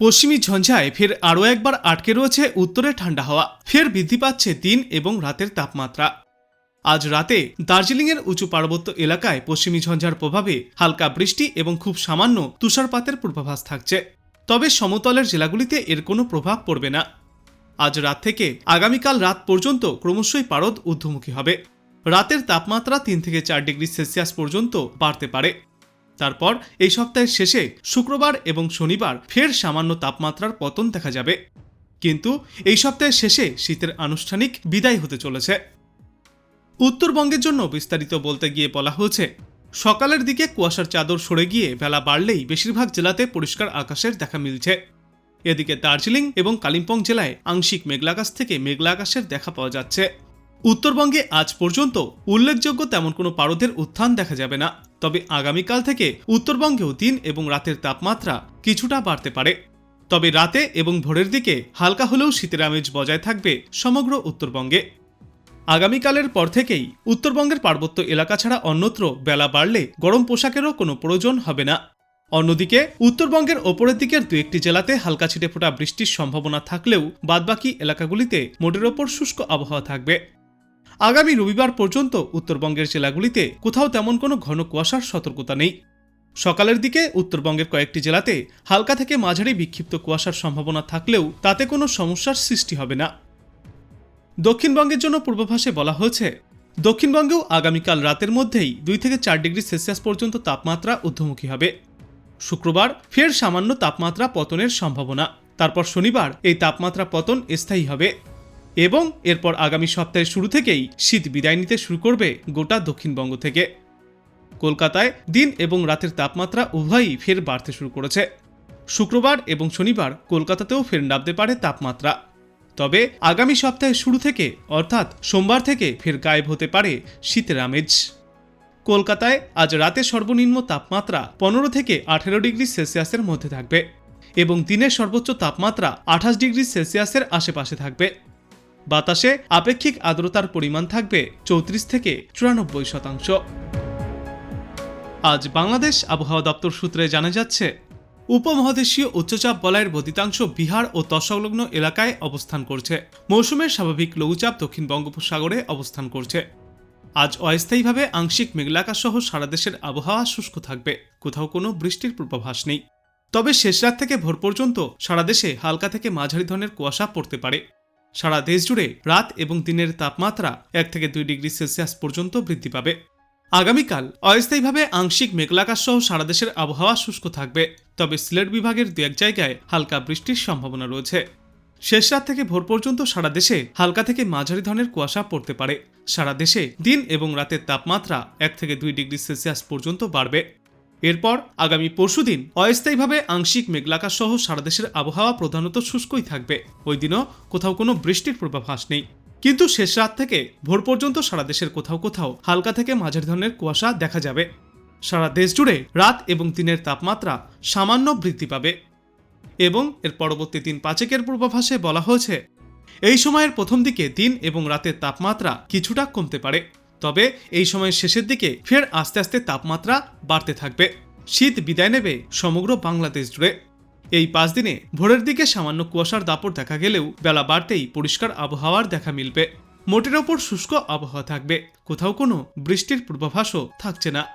পশ্চিমী ঝঞ্ঝায় ফের আরও একবার আটকে রয়েছে উত্তরে ঠান্ডা হাওয়া। ফের বৃদ্ধি পাচ্ছে দিন এবং রাতের তাপমাত্রা। আজ রাতে দার্জিলিংয়ের উঁচু পার্বত্য এলাকায় পশ্চিমী ঝঞ্ঝার প্রভাবে হালকা বৃষ্টি এবং খুব সামান্য তুষারপাতের পূর্বাভাস থাকছে। তবে সমতলের জেলাগুলিতে এর কোনো প্রভাব পড়বে না। আজ রাত থেকে আগামীকাল রাত পর্যন্ত ক্রমশই পারদ ঊর্ধ্বমুখী হবে। রাতের তাপমাত্রা তিন থেকে চার ডিগ্রি সেলসিয়াস পর্যন্ত বাড়তে পারে। তারপর এই সপ্তাহের শেষে শুক্রবার এবং শনিবার ফের সামান্য তাপমাত্রার পতন দেখা যাবে। কিন্তু এই সপ্তাহের শেষে শীতের আনুষ্ঠানিক বিদায় হতে চলেছে। উত্তরবঙ্গের জন্য বিস্তারিত বলতে গিয়ে বলা হয়েছে, সকালের দিকে কুয়াশার চাদর সরে গিয়ে বেলা বাড়লেই বেশিরভাগ জেলাতে পরিষ্কার আকাশের দেখা মিলছে। এদিকে দার্জিলিং এবং কালিম্পং জেলায় আংশিক মেঘলাকাশ থেকে মেঘলা আকাশের দেখা পাওয়া যাচ্ছে। উত্তরবঙ্গে আজ পর্যন্ত উল্লেখযোগ্য তেমন কোনো পারদের উত্থান দেখা যাবে না। তবে আগামীকাল থেকে উত্তরবঙ্গেও দিন এবং রাতের তাপমাত্রা কিছুটা বাড়তে পারে। তবে রাতে এবং ভোরের দিকে হালকা হলেও শীতের আমেজ বজায় থাকবে সমগ্র উত্তরবঙ্গে। আগামীকালের পর থেকেই উত্তরবঙ্গের পার্বত্য এলাকা ছাড়া অন্যত্র বেলা বাড়লে গরম পোশাকেরও কোনো প্রয়োজন হবে না। অন্যদিকে, উত্তরবঙ্গের ওপরের দিকের দু একটি জেলাতে হালকা ছিটে ফোটা বৃষ্টির সম্ভাবনা থাকলেও বাদবাকি এলাকাগুলিতে মোটের ওপর শুষ্ক আবহাওয়া থাকবে। আগামী রবিবার পর্যন্ত উত্তরবঙ্গের জেলাগুলিতে কোথাও তেমন কোনো ঘন কুয়াশার সতর্কতা নেই। সকালের দিকে উত্তরবঙ্গের কয়েকটি জেলাতে হালকা থেকে মাঝারি বিক্ষিপ্ত কুয়াশার সম্ভাবনা থাকলেও তাতে কোনো সমস্যার সৃষ্টি হবে না। দক্ষিণবঙ্গের জন্য পূর্বাভাসে বলা হয়েছে, দক্ষিণবঙ্গেও আগামীকাল রাতের মধ্যেই দুই থেকে চার ডিগ্রি সেলসিয়াস পর্যন্ত তাপমাত্রা ঊর্ধ্বমুখী হবে। শুক্রবার ফের সামান্য তাপমাত্রা পতনের সম্ভাবনা। তারপর শনিবার এই তাপমাত্রা পতন স্থায়ী হবে। এবং এরপর আগামী সপ্তাহের শুরু থেকেই শীত বিদায় নিতে শুরু করবে গোটা দক্ষিণবঙ্গ থেকে। কলকাতায় দিন এবং রাতের তাপমাত্রা উভয়ই ফের বাড়তে শুরু করেছে। শুক্রবার এবং শনিবার কলকাতাতেও ফের নামতে পারে তাপমাত্রা। তবে আগামী সপ্তাহের শুরু থেকে, অর্থাৎ সোমবার থেকে ফের গায়েব হতে পারে শীতের আমেজ। কলকাতায় আজ রাতে সর্বনিম্ন তাপমাত্রা পনেরো থেকে আঠেরো ডিগ্রি সেলসিয়াসের মধ্যে থাকবে এবং দিনের সর্বোচ্চ তাপমাত্রা আঠাশ ডিগ্রি সেলসিয়াসের আশেপাশে থাকবে। বাতাসে আপেক্ষিক আর্দ্রতার পরিমাণ থাকবে চৌত্রিশ থেকে চুরানব্বই শতাংশ। আজ বাংলাদেশ আবহাওয়া দপ্তর সূত্রে জানা যাচ্ছে, উপমহাদেশীয় উচ্চচাপ বলয়ের বদিতাংশ বিহার ও তৎসংলগ্ন এলাকায় অবস্থান করছে। মৌসুমের স্বাভাবিক লঘুচাপ দক্ষিণ বঙ্গোপসাগরে অবস্থান করছে। আজ অস্থায়ীভাবে আংশিক মেঘলাকাশ সহ সারা দেশের আবহাওয়া শুষ্ক থাকবে, কোথাও কোনো বৃষ্টির পূর্বাভাস নেই। তবে শেষ রাত থেকে ভোর পর্যন্ত সারা দেশে হালকা থেকে মাঝারি ধরনের কুয়াশা পড়তে পারে। সারা দেশ জুড়ে রাত এবং দিনের তাপমাত্রা এক থেকে দুই ডিগ্রি সেলসিয়াস পর্যন্ত বৃদ্ধি পাবে। আগামীকাল অস্থায়ীভাবে আংশিক মেঘলাকাশ সহ সারা দেশের আবহাওয়া শুষ্ক থাকবে, তবে সিলেট বিভাগের দু এক জায়গায় হালকা বৃষ্টির সম্ভাবনা রয়েছে। শেষ রাত থেকে ভোর পর্যন্ত সারা দেশে হালকা থেকে মাঝারি ধরনের কুয়াশা পড়তে পারে। সারা দেশে দিন এবং রাতের তাপমাত্রা এক থেকে দুই ডিগ্রি সেলসিয়াস পর্যন্ত বাড়বে। এরপর আগামী পরশুদিন অস্থায়ীভাবে আংশিক মেঘলাকাশ সহ সারা দেশের আবহাওয়া প্রধানত শুষ্কই থাকবে। ওই দিনও কোথাও কোনো বৃষ্টির পূর্বাভাস নেই। কিন্তু শেষ রাত থেকে ভোর পর্যন্ত সারা দেশের কোথাও কোথাও হালকা থেকে মাঝারি ধরনের কুয়াশা দেখা যাবে। সারা দেশ জুড়ে রাত এবং দিনের তাপমাত্রা সামান্য বৃদ্ধি পাবে। এবং এর পরবর্তী দিন পাঁচেকের পূর্বাভাসে বলা হয়েছে, এই সময়ের প্রথম দিকে দিন এবং রাতের তাপমাত্রা কিছুটা কমতে পারে। তবে এই সময়ের শেষের দিকে ফের আস্তে আস্তে তাপমাত্রা বাড়তে থাকবে। শীত বিদায় নেবে সমগ্র বাংলাদেশ জুড়ে। এই পাঁচ দিনে ভোরের দিকে সামান্য কুয়াশার দাপট দেখা গেলেও বেলা বাড়তেই পরিষ্কার আবহাওয়ার দেখা মিলবে। মোটের ওপর শুষ্ক আবহাওয়া থাকবে। কোথাও কোনো বৃষ্টির পূর্বাভাসও থাকছে না।